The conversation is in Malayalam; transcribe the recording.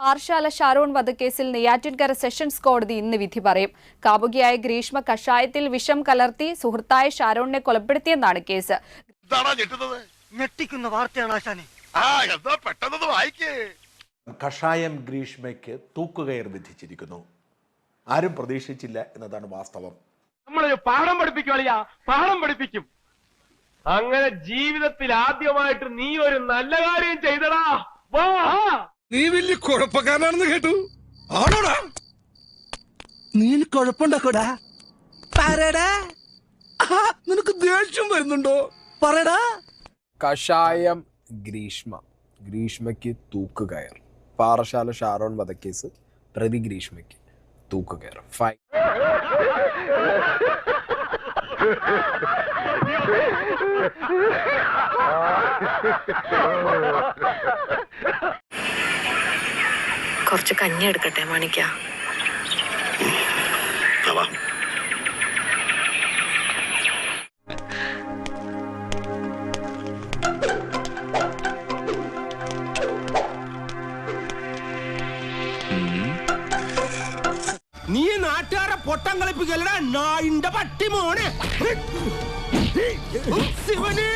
പാർശാല ഷാരോൺ വധക്കേസിൽ നെയ്യാറ്റിൻകര സെഷൻസ് കോടതി ഇന്ന് വിധി പറയും. കാമുകിയായ ഗ്രീഷ്മ കഷായത്തിൽ വിഷം കലർത്തി സുഹൃത്തായ ഷാരോണിനെ കൊലപ്പെടുത്തിയെന്നാണ് കേസ്. ഞെട്ടിക്കുന്ന വാർത്തയാണ് ആശാനെ. കഷായം ഗ്രീഷ്മയ്ക്ക് തൂക്കുകയർ വിധിച്ചിരിക്കുന്നു. ആരും പ്രതീക്ഷിച്ചില്ല എന്നതാണ് വാസ്തവം. നമ്മളൊരു പാഠം പഠിപ്പിക്കുവാളിയാ പാഠം പഠിപ്പിക്കും. അങ്ങനെ ജീവിതത്തിൽ ആദ്യമായിട്ട് നീ ഒരു നല്ല കാര്യം ചെയ്തടാ. വാ നീ വലിയ കുഴപ്പക്കാരനാണെന്ന് കേട്ടു. ആണോടാ? നീ കുഴപ്പമുണ്ടാക്കോടാ? പറയടാ. നിനക്ക് ദേഷ്യം വരുന്നുണ്ടോ? പറയടാ. കഷായം ഗ്രീഷ്മ. ഗ്രീഷ്മയ്ക്ക് തൂക്ക് കയർ. പാറശാല ഷാരോൺ വധക്കേസ് പ്രതി ഗ്രീഷ്മയ്ക്ക് തൂക്ക് തൂക്കുകയർ ഫൈൻ കുറച്ച് കഞ്ഞി എടുക്കട്ടെ മാണിക്ക നീ നാട്ടുകാരെ പൊട്ടം കളിപ്പിക്കല്ലടാ നായിന്റെ പട്ടി മോനെ. ശിവന്.